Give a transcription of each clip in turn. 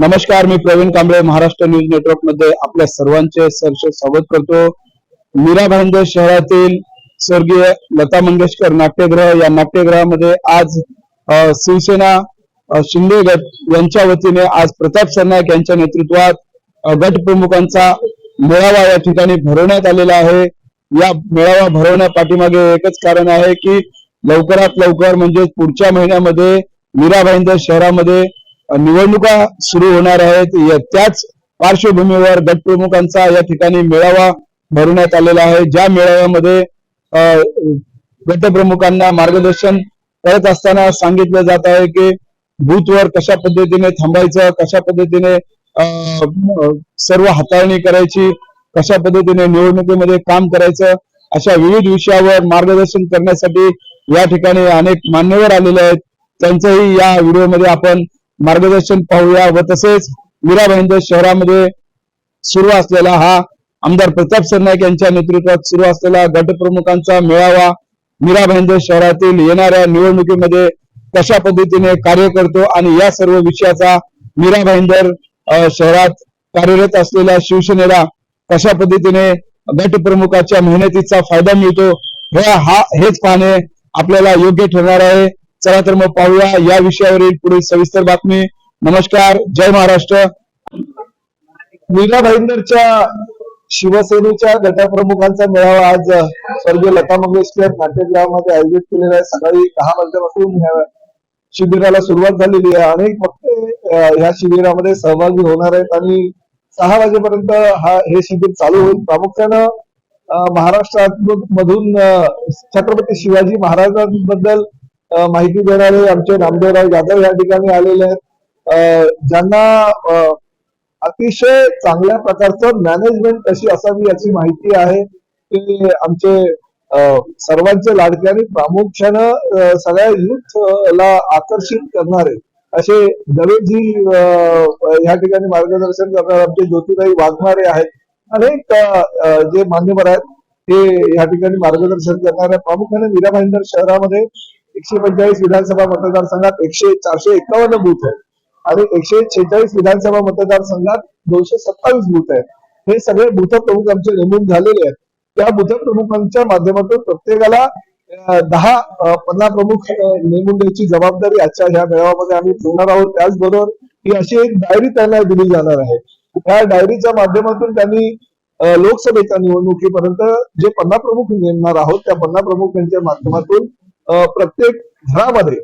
नमस्कार मी प्रवीण कांबळे महाराष्ट्र न्यूज नेटवर्कमध्ये आपल्या सर्वांचे सरसे स्वागत करतो. मीरा भाईंदर शहरातील स्वर्गीय लता मंगेशकर नाट्यगृह या नाट्यगृहामध्ये आज शिवसेना शिंदे गट यांच्या वतीने आज प्रताप सरनाईक यांच्या नेतृत्वात गट प्रमुखांचा मेळावा या ठिकाणी भरवण्यात आलेला आहे. या मेळावा भरवण्या पाठीमागे एकच कारण आहे की लवकरात लवकर म्हणजे पुढच्या महिन्यामध्ये मीरा भाईंदर शहरामध्ये निवडणुका सुरू होणार आहेत. त्याच पार्श्वभूमीवर गटप्रमुखांचा या ठिकाणी मेळावा भरवण्यात आलेला आहे. ज्या मेळाव्यामध्ये गटप्रमुखांना मार्गदर्शन करत असताना सांगितलं जात आहे की बूथवर कशा पद्धतीने थांबायचं कशा पद्धतीने सर्व हाताळणी करायची कशा पद्धतीने निवडणुकीमध्ये काम करायचं अशा विविध विषयावर मार्गदर्शन करण्यासाठी या ठिकाणी अनेक मान्यवर आलेले आहेत. त्यांचंही या व्हिडिओमध्ये आपण मार्गदर्शन पाहूया व तसेच मीरा भाईंदर शहरामध्ये सुरू असलेला हा आमदार प्रताप सरनाईक यांच्या नेतृत्वात सुरू असलेला गटप्रमुखांचा मेळावा मीरा भाईंदर शहरातील येणाऱ्या निवडणुकीमध्ये कशा पद्धतीने कार्य करतो आणि या सर्व विषयाचा मीरा भाईंदर शहरात कार्यरत असलेल्या शिवसेनेला कशा पद्धतीने गटप्रमुखाच्या मेहनतीचा फायदा मिळतो हे हा हेच पाहणे आपल्याला योग्य ठरणार आहे. चला तर मग पाहूया या विषयावरील पुढील सविस्तर बातमी. नमस्कार जय महाराष्ट्र. मीरा भाईंदरच्या शिवसेनेच्या गटप्रमुखांचा मेळावा आज स्वर्गीय लता मंगेशकर नाट्यगृहामध्ये आयोजित केलेला आहे. सकाळी दहा वाजल्यापासून शिबिराला सुरुवात झालेली आहे. अनेक वक्ते या शिबिरामध्ये सहभागी होणार आहेत आणि सहा वाजेपर्यंत हा हे शिबिर चालू होईल. प्रामुख्यानं महाराष्ट्रात मधून छत्रपती शिवाजी महाराजांबद्दल माहिती देणारे आमचे नामदेवराव जाधव या ठिकाणी आलेले आहेत. अ, ज्यांना अतिशय चांगल्या प्रकारचं मॅनेजमेंट कशी असावी याची माहिती आहे. ते आमचे सर्वांचे लाडके आणि प्रामुख्यानं सगळ्या युथ ला आकर्षित करणारे असे दवेजी अ, या ठिकाणी मार्गदर्शन करणारे आमचे ज्योतिबाई वाघमारे आहेत. अनेक जे मान्यवर आहेत ते या ठिकाणी मार्गदर्शन करणारे. प्रामुख्याने मीराभाईंदर शहरामध्ये एकशे पंचेचाळीस विधानसभा मतदारसंघात एकशे चारशे एकावन्न बूथ आहेत. आणि एकशे छेचाळीस विधानसभा मतदारसंघात दोनशे सत्तावीस बूथ आहेत. हे सगळे बूथ प्रमुख आमचे नेमून झालेले आहेत. त्या बूथ प्रमुखांच्या माध्यमातून प्रत्येकाला दहा पन्ना प्रमुख नेमून द्यायची जबाबदारी आजच्या ह्या मेळाव्यामध्ये आम्ही ठेवणार आहोत. त्याचबरोबर ही अशी एक डायरी त्यांना दिली जाणार आहे. त्या डायरीच्या माध्यमातून त्यांनी लोकसभेच्या निवडणुकीपर्यंत जे पन्ना प्रमुख नेमणार आहोत त्या पन्ना प्रमुख यांच्या माध्यमातून प्रत्येक घरामध्ये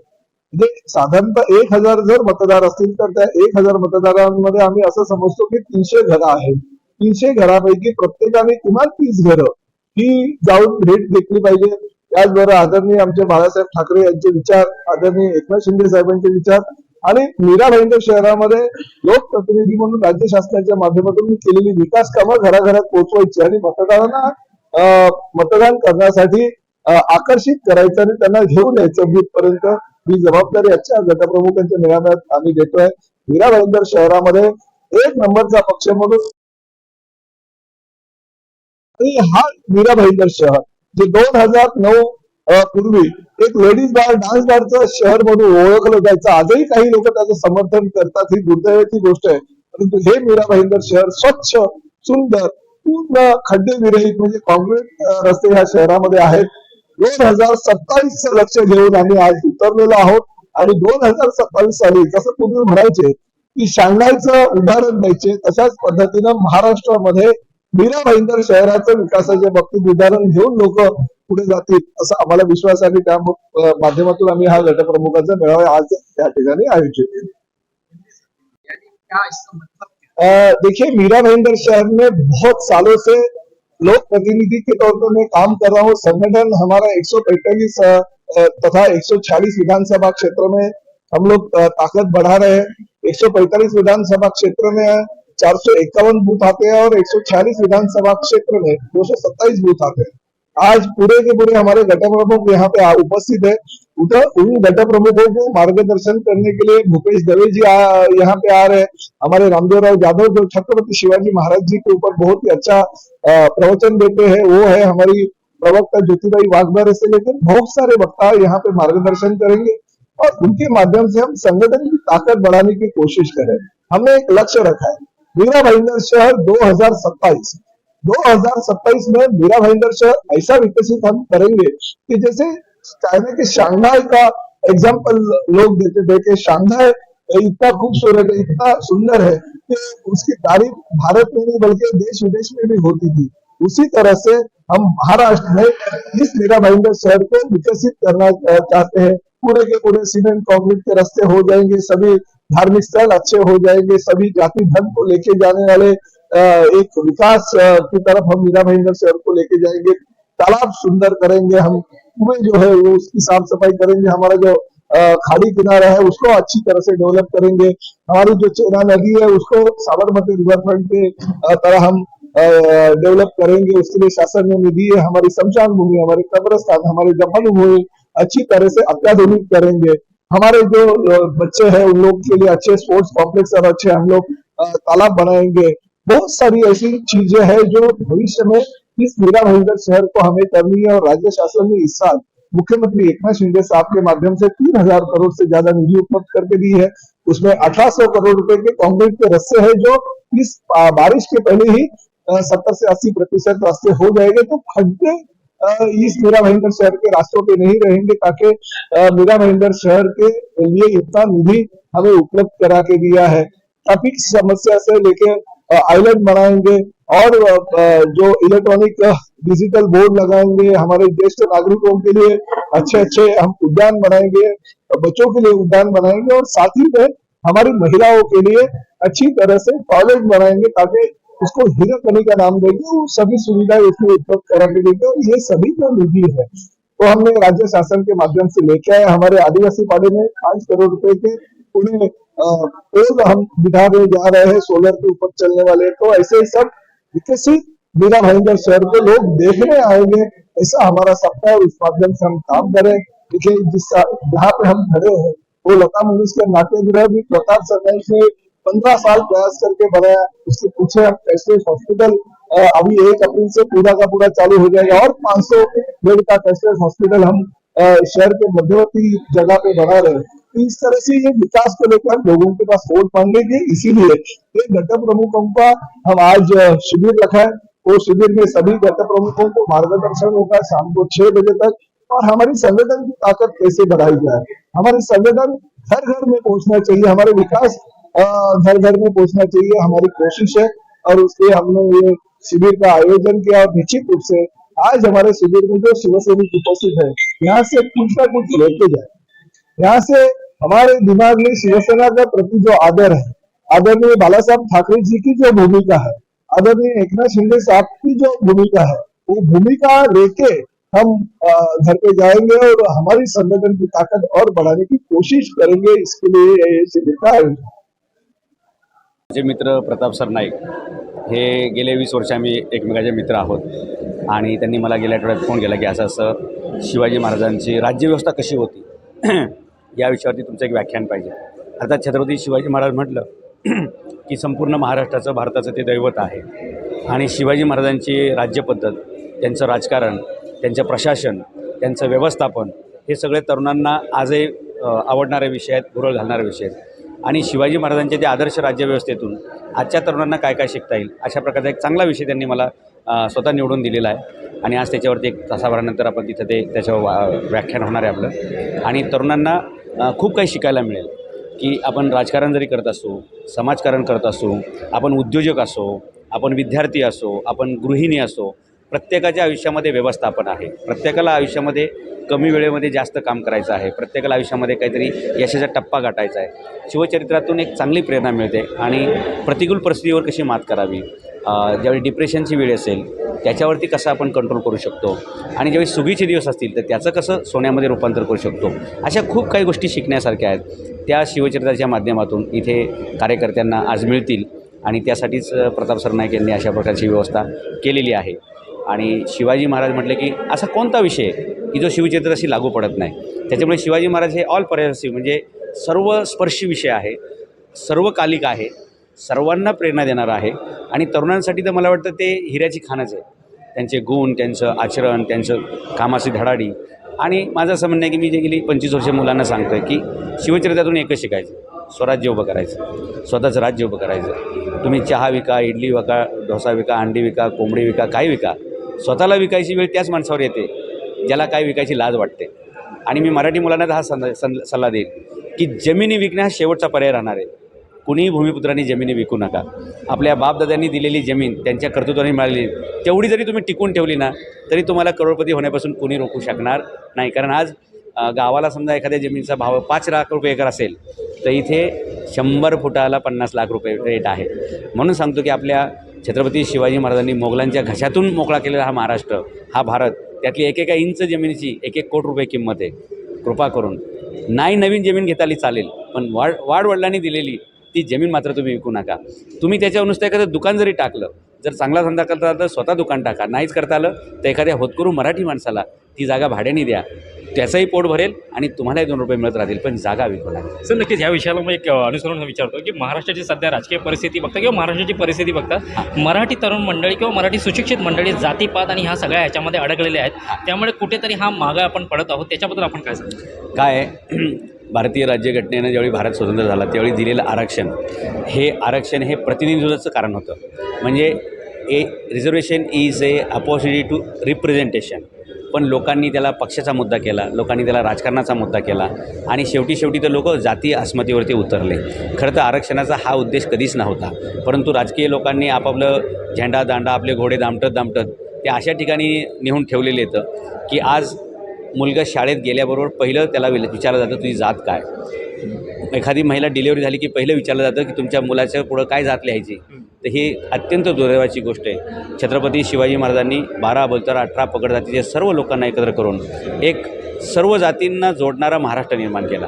म्हणजे साधारणतः एक हजार जर मतदार असतील तर त्या एक हजार मतदारांमध्ये आम्ही असं समजतो की तीनशे घरं आहेत. तीनशे घरापैकी प्रत्येकाने किमान तीस घरं ही जाऊन भेट घेतली पाहिजे. त्याचबरोबर आदरणीय आमचे बाळासाहेब ठाकरे यांचे विचार आदरणीय एकनाथ शिंदे साहेबांचे विचार आणि मीरा भाईंदर शहरामध्ये लोकप्रतिनिधी म्हणून राज्य शासनाच्या माध्यमातून केलेली विकास कामं घराघरात पोहोचवायची आणि मतदारांना मतदान करण्यासाठी आकर्षित करायचं आणि त्यांना घेऊन यायचं. बूथ पर्यंत ही जबाबदारी आजच्या गटप्रमुखांच्या मेळाव्यात आम्ही देतोय हिरा भाईंदर शहरामध्ये एक नंबरचा पक्ष म्हणून हा मीरा भाईंदर शहर जे दोन हजार नऊ पूर्वी एक लेडीज बार डान्स बारचं शहर म्हणून ओळखलं जायचं. आजही काही लोक त्याचं समर्थन करतात. ही दुर्दैवाची गोष्ट आहे. परंतु हे मीरा भाईंदर शहर स्वच्छ सुंदर पूर्ण खड्डे विरहित म्हणजे काँक्रीट रस्ते ह्या शहरामध्ये आहेत. दोन हजार सत्तावीस लक्ष घेऊन आम्ही आज उतरलेलो आहोत. आणि दोन हजार सत्तावीस साली जसं पूर्वी म्हणायचे की शांघायचं उदाहरण द्यायचे तशाच पद्धतीनं महाराष्ट्रामध्ये मीरा भाईंदर शहराचं विकासाच्या बाबतीत उदाहरण घेऊन लोक पुढे जातील असा आम्हाला विश्वास आहे. त्या माध्यमातून आम्ही हा गटप्रमुखांचा मेळावा आज त्या ठिकाणी आयोजित केला. देखिए मीरा भाईंदर शहर में बहुत सालों से लोक प्रतिनिधि के तौर पर मैं काम कर रहा हूँ। संगठन हमारा एक सौ तथा एक सौ छियालीस विधानसभा क्षेत्र में हम लोग ताकत बढ़ा रहे हैं। एक सौ पैंतालीस विधानसभा क्षेत्र में चार सौ इक्यावन बूथ आते हैं और एक सौ छियालीस विधानसभा क्षेत्र में दो सौ सत्ताईस बूथ आते हैं। आज पूरे के पूरे हमारे घटक प्रमुख यहाँ पे उपस्थित है। उधर उन गट प्रमुखों को मार्गदर्शन करने के लिए भूपेश दवे जी यहाँ पे आ रहे हैं। हमारे रामदेवराव यादव जो छत्रपति शिवाजी महाराज जी के ऊपर बहुत ही अच्छा प्रवचन देते हैं, वो है हमारी प्रवक्ता ज्योतिबाई वाघबारे से लेकर बहुत सारे वक्ता यहाँ पे मार्गदर्शन करेंगे और उनके माध्यम से हम संगठन की ताकत बढ़ाने की कोशिश करें। हमने एक लक्ष्य रखा है, मीरा भाईंदर शहर 2027 2027 में मीरा भाईंदर शहर ऐसा विकसित हम करेंगे कि जैसे चाइना के शंघाई का एग्ज़ाम्पल लोग देते कि शंघाई इतना खूबसूरत है, इतना सुंदर है कि उसकी तारीफ़ भारत में नहीं, बल्कि देश विदेश में भी होती थी। उसी तरह से हम महाराष्ट्र में इस मीरा भाईंदर शहर को विकसित करना चाहते हैं। पूरे के पूरे सीमेंट कॉन्क्रीट के रास्ते हो जाएँगे, सभी धार्मिक स्थल अच्छे हो जाएँगे, सभी जाति धर्म को लेके जाने वाले एक विकास की तरफ़ हम मीरा भाईंदर शहर को लेके जाएँगे। तालाब सुंदर करेंगे हम, कुएँ जो है वो उसकी साफ़ सफ़ाई करेंगे, हमारा जो खाड़ी किनारा है उसको अच्छी तरह से डेवलप करेंगे। हमारी जो चेना नदी है उसको साबरमती रिवर फ्रंट के तरह हम डेवलप करेंगे। उसके लिए शासन ने निधि है हमारी शमशान भूमि, हमारे कब्रस्तान, हमारी दफन भूमि, अच्छी तरह से अत्याधुनिक करेंगे। हमारे जो बच्चे हैं उन लोग के लिए अच्छे स्पोर्ट्स कॉम्प्लेक्स और अच्छे हम लोग तालाब बनाएँगे। बहुत सारी ऐसी चीज़ें हैं जो भविष्य में इस मीरा भाईंदर शहर को हमें करनी है और राज्य शासन ने इस साल मुख्यमंत्री एकनाथ शिंदे साहब के माध्यम से तीन हज़ार करोड़ से ज़्यादा निधि उपलब्ध करके दी है। उसमें अठारह सौ करोड़ रुपए के कंक्रीट के रस्ते हैं जो इस बारिश के पहले ही सत्तर से अस्सी प्रतिशत रास्ते हो जाएँगे। तो खड्डे इस मीरा भाईंदर शहर के रास्तों पे नहीं रहेंगे ताकि मीरा भाईंदर शहर के लिए इतना निधि हमें उपलब्ध करा के दिया है। ट्रैफ़िक समस्या से लेके आइलैंड बनाएँगे और जो इलेक्ट्रॉनिक डिजिटल बोर्ड लगाएँगे, हमारे ज्येष्ठ नागरिकों के लिए अच्छे अच्छे हम उद्यान बनाएँगे बच्चों के लिए उद्यान बनाएँगे, और साथ ही में हमारी महिलाओं के लिए अच्छी तरह से कॉलेज बनाएँगे ताकि उसको हीराकनी का नाम देंगे सभी सुविधाएँ उसमें उपलब्ध करा के देंगे, और ये सभी जो निधि है। तो हमने राज्य शासन के माध्यम से लेके आए, हमारे आदिवासी पाड़े में पाँच करोड़ रुपए के उन्हें हम बिठाने जा रहे हैं सोलर के ऊपर चलने वाले तो ऐसे ही सब विकसित मीरा भाईंदर शहर को लोग देखने आएँगे, ऐसा हमारा सपना है उस माध्यम से हम काम करें। देखिए, जिस जहाँ पे हम खड़े हैं, वो लता मंगेशकर नाट्यगृह भी प्रताप सरनाइक ने पंद्रह साल प्रयास करके बनाया। उसके पीछे हम कैशलेस हॉस्पिटल अभी एक अप्रैल से पूरा का पूरा चालू हो जाएगा और 500 बेड का कैशलेस हॉस्पिटल हम शहर के मध्यवर्ती जगह पे बना रहे हैं? तो इस तरह से ये विकास को लेकर लोगों के पास वोट मांगेंगे इसीलिए ये घटक प्रमुखों का हम आज शिविर रखा है। वो शिविर में सभी घटक प्रमुखों को मार्गदर्शन होगा शाम को छह बजे तक। और हमारी संगठन की ताकत कैसे बढ़ाई जाए? हमारी संगठन घर घर में पहुँचना चाहिए, हमारे विकास घर घर में पहुँचना चाहिए, हमारी कोशिश है। और उसके हमने ये शिविर का आयोजन किया और निश्चित रूप से आज हमारे शिविर में जो शिवसैनिक उपस्थित है, यहाँ से कुछ ना कुछ लेके जाए। यहाँ से हमारे दिमाग में शिवसेना के प्रति जो आदर है आदरणीय बाला साहब ठाकरे जी की जो भूमिका है आदरणीय एकनाथ शिंदे साहब की जो भूमिका है वो भूमिका लेके हम घर पे जाएंगे और हमारी संगठन की ताकत और बढ़ाने की कोशिश करेंगे इसके लिए शिविर का आयोजन माझे मित्र प्रताप सर नाईक हे गेले वीस वर्ष आम्ही एकमेकाचे मित्र आहोत. आणि त्यांनी मला गेल्या आठवड्यात फोन केला की असं असं शिवाजी महाराजांची राज्यव्यवस्था कशी होती? या विषयावरती तुमचं एक व्याख्यान पाहिजे. अर्थात छत्रपती शिवाजी महाराज म्हटलं की संपूर्ण महाराष्ट्राचं भारताचं ते दैवत आहे. आणि शिवाजी महाराजांची राज्यपद्धत त्यांचं राजकारण त्यांचं प्रशासन त्यांचं व्यवस्थापन हे सगळे तरुणांना आजही आवडणारे विषय आहेत भुरळ घालणारे विषय आहेत. आणि शिवाजी महाराजांच्या त्या आदर्श राज्यव्यवस्थेतून आजच्या तरुणांना काय काय शिकता येईल अशा प्रकारचा एक चांगला विषय त्यांनी मला स्वतः निवडून दिलेला आहे. आणि आज त्याच्यावरती एक तासाभरानंतर आपण तिथं ते त्याच्यावर वा- व्याख्यान होणार आहे आपलं. आणि तरुणांना खूप काही शिकायला मिळेल. की आपण राजकारण जरी करत असू समाजकारण करत असू आपण उद्योजक असो आपण विद्यार्थी असो आपण गृहिणी असो प्रत्येकाच्या आयुष्यामध्ये व्यवस्थापन आहे. प्रत्येकाला आयुष्यामध्ये कमी वेळेमध्ये जास्त काम करायचं आहे. प्रत्येकाला आयुष्यामध्ये काहीतरी यशाचा टप्पा गाठायचा आहे. शिवचरित्रातून एक चांगली प्रेरणा मिळते आणि प्रतिकूल परिस्थितीवर कशी मात करावी? ज्यावेळी डिप्रेशनची वेळ असेल त्याच्यावरती कसं आपण कंट्रोल करू शकतो? आणि ज्यावेळी सुगीचे दिवस असतील तर त्याचं कसं सोन्यामध्ये रूपांतर करू शकतो? अशा खूप काही गोष्टी शिकण्यासारख्या आहेत. त्या शिवचरित्राच्या माध्यमातून इथे कार्यकर्त्यांना आज मिळतील आणि त्यासाठीच प्रताप सरनाईक यांनी अशा प्रकारची व्यवस्था केलेली आहे. आणि शिवाजी महाराज म्हटले की असा कोणता विषय की जो शिवचरित्राशी लागू पडत नाही? त्याच्यामुळे शिवाजी महाराज हे ऑल पर्यासी म्हणजे सर्व स्पर्शी विषय आहे सर्वकालिक आहे सर्वांना प्रेरणा देणार आहे आणि तरुणांसाठी तर मला वाटतं ते हिऱ्याची खाणच आहे. त्यांचे गुण त्यांचं आचरण त्यांचं कामाची धडाडी आणि माझं असं म्हणणं आहे की मी जे गेली पंचवीस वर्ष मुलांना सांगतो आहे की शिवचरित्रातून एकच शिकायचं स्वराज्य उभं करायचं स्वतःचं राज्य उभं करायचं. तुम्ही चहा विका इडली विका डोसा विका अंडी विका कोंबडी विका काही विका. स्वतःला विकायची वेळ त्याच माणसावर येते ज्याला काय विकायची लाज वाटते. आणि मी मराठी मुलांना हा सं सं सल्ला देईन की जमिनी विकणे हा शेवटचा पर्याय राहणार आहे. कुणीही भूमिपुत्रांनी जमिनी विकू नका. आपल्या बापदाद्यांनी दिलेली जमीन त्यांच्या कर्तृत्वाने मिळाली तेवढी जरी तुम्ही टिकून ठेवली ना तरी तुम्हाला करोडपती होण्यापासून कुणी रोखू शकणार नाही. कारण आज गावाला समजा एखाद्या जमिनीचा भाव पाच लाख रुपये एकर असेल तर इथे शंभर फुटाला पन्नास लाख रुपये रेट आहे. म्हणून सांगतो की आपल्या छत्रपती शिवाजी महाराजांनी मोगलांच्या घशातून मोकळा केलेला हा महाराष्ट्र हा भारत त्यातली एकेका इंच जमिनीची एक एक कोटी रुपये किंमत आहे. कृपा करून. नाही नवीन जमीन घेताली चालेल पण वाढ वाडवडिलांनी दिलेली ती जमीन मात्र तुम्ही विकू नका. तुम्ही त्याच्यावर नुसतं एखादं दुकान जरी टाकलं जर चांगला धंदा करता आला तर स्वतः दुकान टाका. नाहीच करता आलं तर एखाद्या होतकरू मराठी माणसाला ती जागा भाड्याने द्या. त्याचंही पोट भरेल आणि तुम्हालाही दोन रुपये मिळत राहतील पण जागा विकू नका सर नक्कीच ह्या विषयाला मी एक अनुसरून विचारतो की महाराष्ट्राची सध्या राजकीय परिस्थिती बघता किंवा महाराष्ट्राची परिस्थिती बघता मराठी तरुण मंडळी किंवा मराठी सुशिक्षित मंडळी जातीपात आणि ह्या सगळ्या ह्याच्यामध्ये अडकलेले आहेत. त्यामुळे कुठेतरी हा मागं आपण पडत आहोत. त्याच्याबद्दल आपण काय सांगतो काय भारतीय राज्यघटनेनं ज्यावेळी भारत स्वतंत्र झाला त्यावेळी दिलेलं आरक्षण हे आरक्षण हे प्रतिनिधित्वाचं कारण होतं. म्हणजे a reservation is a opportunity to representation पण लोकांनी त्याला पक्षाचा मुद्दा केला लोकांनी त्याला राजकारणाचा मुद्दा केला आणि शेवटी शेवटी तर लोक जाती अस्मतीवरती उतरले. खरं तर आरक्षणाचा हा उद्देश कधीच नव्हता. परंतु राजकीय लोकांनी आपापलं झेंडा दांडा आपले घोडे दामटत दामटत ते अशा ठिकाणी नेऊन ठेवलेले येतं की आज मुलगा शाळेत गेल्याबरोबर पहिलं त्याला विल- विचारलं जातं तुझी जात काय? एखादी महिला डिलिव्हरी झाली की पहिलं विचारलं जातं की तुमच्या मुलाच्या पुढं काय जात लिहायची. तर ही अत्यंत दुर्दैवाची गोष्ट आहे. छत्रपती शिवाजी महाराजांनी बारा बोलतारा अठरा पगड जातीचे सर्व लोकांना एकत्र करून एक सर्व जातींना जोडणारा महाराष्ट्र निर्माण केला.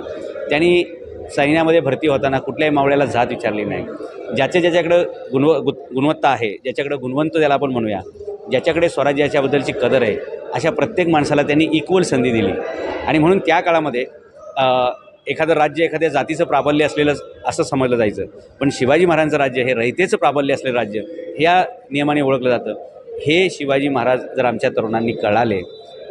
त्यांनी सैन्यामध्ये भरती होताना कुठल्याही मावळ्याला जात विचारली नाही. ज्याच्या ज्याच्याकडं गुणव गु गुणवत्ता आहे ज्याच्याकडं गुणवंत त्याला आपण म्हणूया ज्याच्याकडे स्वराज्याच्याबद्दलची कदर आहे अशा प्रत्येक माणसाला त्यांनी इक्वल संधी दिली. आणि म्हणून त्या काळामध्ये एखादं राज्य एखाद्या जातीचं प्राबल्य असलेलं असं समजलं जायचं. पण शिवाजी महाराजांचं राज्य हे रहितेचं प्राबल्य असलेलं राज्य ह्या नियमाने ओळखलं जातं. हे शिवाजी महाराज जर आमच्या तरुणांनी कळाले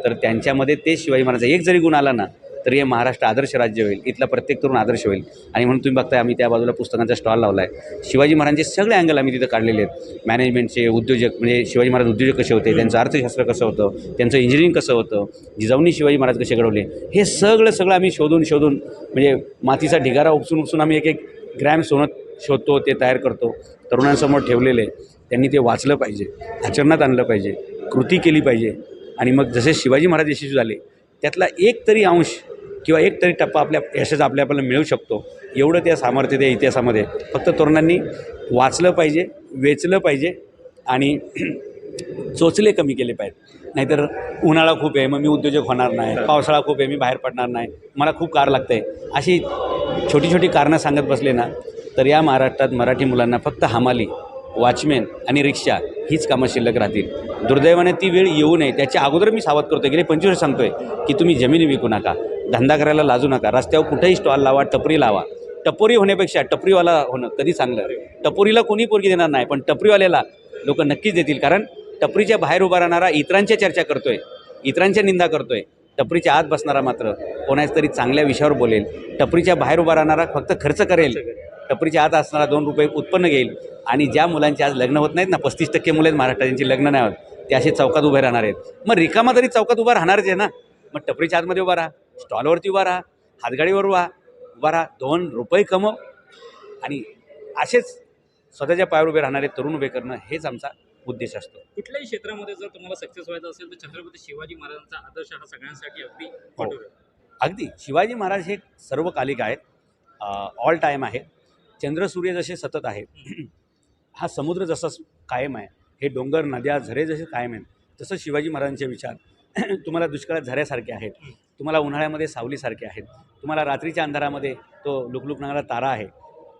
तर त्यांच्यामध्ये ते शिवाजी महाराज एक जरी गुण आला ना तर हे महाराष्ट्र आदर्श राज्य होईल. इथला प्रत्येक तरुण आदर्श होईल. आणि म्हणून तुम्ही बघताय आम्ही त्या बाजूला पुस्तकांचा स्टॉल लावला आहे शिवाजी महाराजांचे सगळे अँगल आम्ही तिथं काढलेले आहेत. मॅनेजमेंटचे उद्योजक म्हणजे शिवाजी महाराज उद्योजक कसे होते? त्यांचं अर्थशास्त्र कसं होतं? त्यांचं इंजिनिअरिंग कसं होतं? जिजाऊनी शिवाजी महाराज कसे घडवले? हे सगळं सगळं आम्ही शोधून शोधून म्हणजे मातीचा ढिगारा उपसून उपसून आम्ही एक एक ग्रॅम सोनं शोधतो ते तयार करतो. तरुणांसमोर ठेवलेले त्यांनी ते वाचलं पाहिजे. आचरणात आणलं पाहिजे. कृती केली पाहिजे. आणि मग जसे शिवाजी महाराज यशस्वी झाले त्यातला एक तरी अंश किंवा एक तरी टप्पा आपल्या यशाचा आपल्या आपल्याला मिळू शकतो. एवढं त्या सामर्थ्य त्या इतिहासामध्ये. फक्त तरुणांनी वाचलं पाहिजे वेचलं पाहिजे आणि चोचले कमी केले पाहिजेत. नाहीतर उन्हाळा खूप आहे मग मी उद्योजक होणार नाही पावसाळा खूप आहे मी बाहेर पडणार नाही. मला खूप कार लागते आहे अशी छोटी छोटी कारणं सांगत बसले ना तर या महाराष्ट्रात मराठी मुलांना फक्त हमाली वॉचमॅन आणि रिक्षा हीच कामं शिल्लक राहतील. दुर्दैवाने ती वेळ येऊ नये. त्याच्या अगोदर मी सावध करतो गेले पंचवीस वर्ष सांगतोय की तुम्ही जमिनी विकू नका धंदा करायला लाजू नका रस्त्यावर कुठेही स्टॉल लावा टपरी लावा. टपोरी होण्यापेक्षा टपरीवाला होणं कधी चांगलं? टपोरीला कोणी पोरगी देणार नाही पण टपरीवाल्याला लोक नक्कीच देतील. कारण टपरीच्या बाहेर उभा राहणारा इतरांच्या चर्चा करतोय इतरांच्या निंदा करतोय. टपरीच्या आत बसणारा मात्र कोणाच तरी चांगल्या विषयावर बोलेल. टपरीच्या बाहेर उभा राहणारा फक्त खर्च करेल. टपरीच्या आत असणारा दोन रुपये उत्पन्न घेईल. आणि ज्या मुलांचे आज लग्न होत नाहीत ना पस्तीस टक्के मुलं आहेत महाराष्ट्रात ज्यांची लग्न नाही होत ते असे चौकात उभे राहणार आहेत. मग रिकामा तरी चौकात उभा राहणारच आहे ना. मग टपरीच्या आतमध्ये उभा राहा स्टॉलवरती उभा राहा हातगाडीवर उभा उभा राहा दोन रुपये कमव. आणि असेच स्वतःच्या पायावर उभे राहणारे तरुण उभे करणं हेच आमचा उद्देश असतो. कुठल्याही क्षेत्रामध्ये जर तुम्हाला सक्सेस व्हायचं असेल तर छत्रपती शिवाजी महाराजांचा आदर्श हा सगळ्यांसाठी अगदी आहे. अगदी. शिवाजी महाराज हे सर्वकालिक आहेत. ऑल टाईम आहे चंद्र सूर्य जसे सतत आहेत हा समुद्र जसा कायम आहे हे डोंगर नद्या झरे जसे कायम आहेत तसं शिवाजी महाराजांचे विचार तुम्हाला दुष्काळात झऱ्यासारखे आहेत तुम्हाला उन्हाळ्यामध्ये सावलीसारखे आहेत तुम्हाला रात्रीच्या अंधारामध्ये तो लुकलुकणारा तारा आहे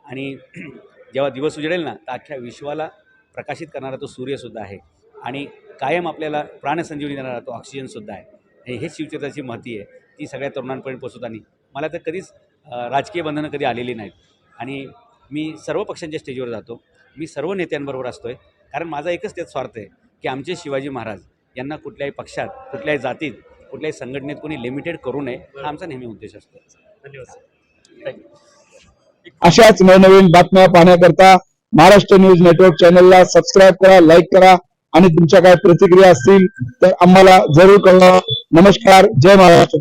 आणि जेव्हा दिवस उजडेल ना तर अख्ख्या विश्वाला प्रकाशित करणारा तो सूर्यसुद्धा आहे आणि कायम आपल्याला प्राणसंजीवनी देणारा तो ऑक्सिजनसुद्धा आहे. हे हेच शिवचरित्राची महती आहे. ती सगळ्या तरुणांपर्यंत पोचवताना मला तर कधीच राजकीय बंधनं कधी आलेली नाहीत. आणि मी सर्व पक्षांच्या स्टेजवर जातो. मी सर्व नेत्यांबरोबर असतो आहे कारण माझा एकच त्यात स्वार्थ आहे की आमचे शिवाजी महाराज यांना कुठल्याही पक्षात कुठल्याही जातीत कुठल्याही संघटनेत कोणी लिमिटेड करू नये हा आमचा नेहमी उद्देश असतो. धन्यवाद. अशाच नवनवीन बातम्या पाहण्याकरता महाराष्ट्र न्यूज नेटवर्क चॅनलला सबस्क्राईब करा लाईक करा आणि तुमच्या काय प्रतिक्रिया असतील तर आम्हाला जरूर कळवा. नमस्कार जय महाराष्ट्र.